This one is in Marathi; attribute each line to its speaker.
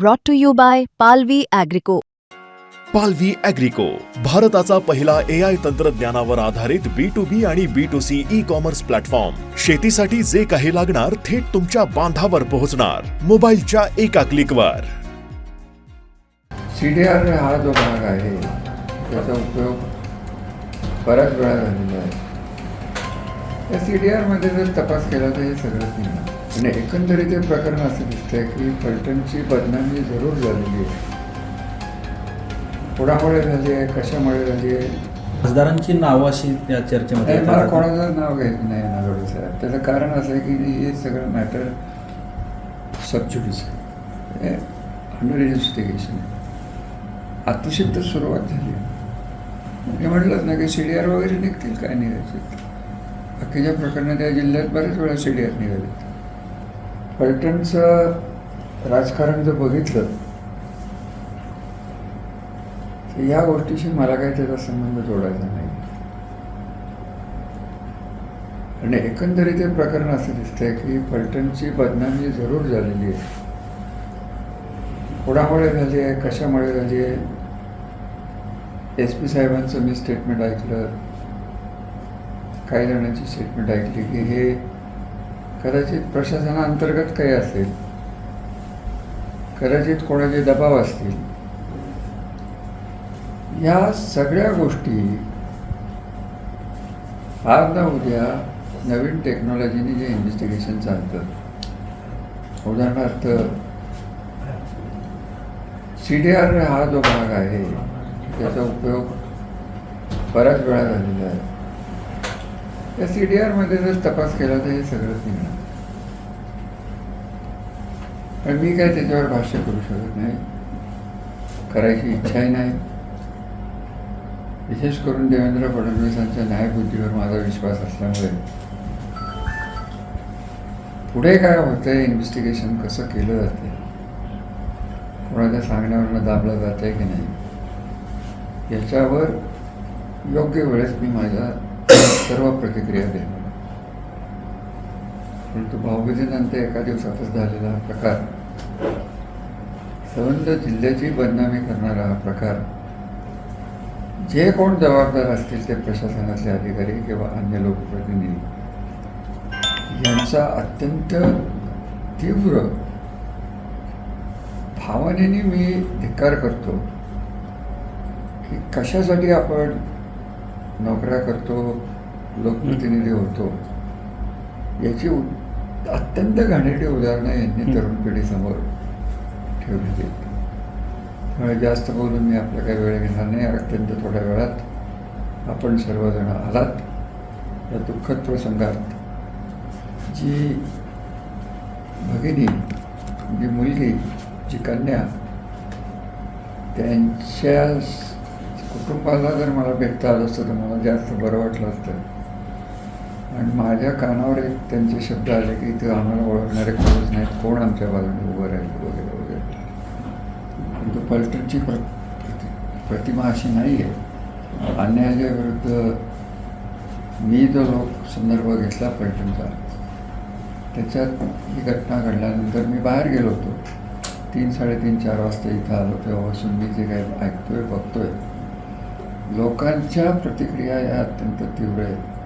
Speaker 1: brought to you by Palvi Agrico.
Speaker 2: पालवी अॅग्रिको भारताचा पहिला ए आय तंत्रज्ञानावर आधारित बी टू बी आणि B to C e commerce platform शेतीसाठी जे काही लागणार थेट तुमच्या बांधावर पोहोचणार. मोबाईलच्या एका क्लिकवर
Speaker 3: सी डी आर हा जो भाग आहे त्याचा उपयोग बऱ्याच वेळा झालेला आहे. त्या सी डी आरमध्ये जर तपास केला तर हे सगळंच निघणार. आणि एकंदरीत हे प्रकरण असं दिसतंय की फलटणची बदनामी जरूर झालेली आहे. कुणामुळे झाली आहे? कशामुळे झाली आहे?
Speaker 4: खासदारांची नावं अशी त्या चर्चेमध्ये
Speaker 3: नाही, मला
Speaker 4: येतात.
Speaker 3: कोणाचं नाव घ्यायचं नाही नागोडे साहेब. त्याचं कारण असं आहे की हे सगळं मॅटर सबज्युडिस आहे. अंडर इन्व्हेस्टिगेशन आहे. आताशी तर सुरुवात झाली आहे. मी म्हटलंच ना की सी डी आर वगैरे निघतील काय निघायचे? बाकीच्या प्रकरणात या जिल्ह्यात बरेच वेळा सी डी आर निघाले फलटणचं राजकारण जर बघितलं तर या गोष्टीशी मला काही त्याचा संबंध जोडायचा नाही. आणि एकंदरीत हे प्रकरण असं दिसतंय की फलटणची बदनामी जरूर झालेली आहे. कुणामुळे झाली आहे कशामुळे झाली आहे? एस पी साहेबांचं मी स्टेटमेंट ऐकलं. काही जणांची स्टेटमेंट ऐकली की हे कदाचित प्रशासनाअंतर्गत काही असेल कदाचित कोणाचे दबाव असतील या सगळ्या गोष्टी आज ना उद्या नवीन टेक्नॉलॉजीने जे इन्व्हेस्टिगेशन चालतं. उदाहरणार्थ सी डी आर हा जो भाग आहे त्याचा उपयोग बऱ्याच वेळा झालेला आहे. त्या सी डी आरमध्ये जर तपास केला तर हे सगळंच निघणार. पण मी काय त्याच्यावर भाष्य करू शकत नाही. करायची इच्छाही नाही. विशेष करून देवेंद्र फडणवीसांच्या न्यायबुद्धीवर माझा विश्वास असल्यामुळे. पुढे काय होतंय इन्व्हेस्टिगेशन कसं केलं जाते कोणाच्या सांगण्यावरनं दाबलं जात आहे की नाही? याच्यावर योग्य वेळेस मी माझ्या सर्व प्रतिक्रिया देणार परंतु भाऊबीजेनंतर एका दिवसातच झालेला हा प्रकार संबंध जिल्ह्याची बदनामी करणारा हा प्रकार जे कोण जबाबदार असतील ते प्रशासनातले अधिकारी किंवा अन्य लोकप्रतिनिधी यांचा अत्यंत तीव्र भावनेने मी धिक्कार करतो की कशासाठी आपण नोकऱ्या करतो लोकप्रतिनिधी होतो. याची उ- अत्यंत घाणेरडी उदाहरणं यांनी तरुण पिढीसमोर ठेवलेली आहेत. त्यामुळे जास्त बोलून मी आपल्या काही वेळ घेणार नाही. अत्यंत थोड्या वेळात आपण सर्वजण आलात. या दुःखद प्रसंगात जी भगिनी जी मुलगी जी कन्या त्यांच्या कुटुंबाला जर मला भेटता आलं असतं तर मला जास्त बरं वाटलं असतं. आणि माझ्या कानावर एक त्यांचे शब्द आले की ते आम्हाला ओळखणारे कोणच नाहीत. कोण आमच्या बाजूने उभं राहील वगैरे वगैरे. परंतु पलटणची प्र प्रतिमा अशी नाही आहे अन्यायाच्या विरुद्ध मी जो लोक संदर्भ घेतला पलटणचा त्याच्यात ही घटना घडल्यानंतर मी बाहेर गेलो होतो. तीन साडेतीन चार वाजता इथं आलो तेव्हापासून मी जे काही ऐकतोय बघतोय लोकांच्या प्रतिक्रिया या अत्यंत तीव्र आहेत.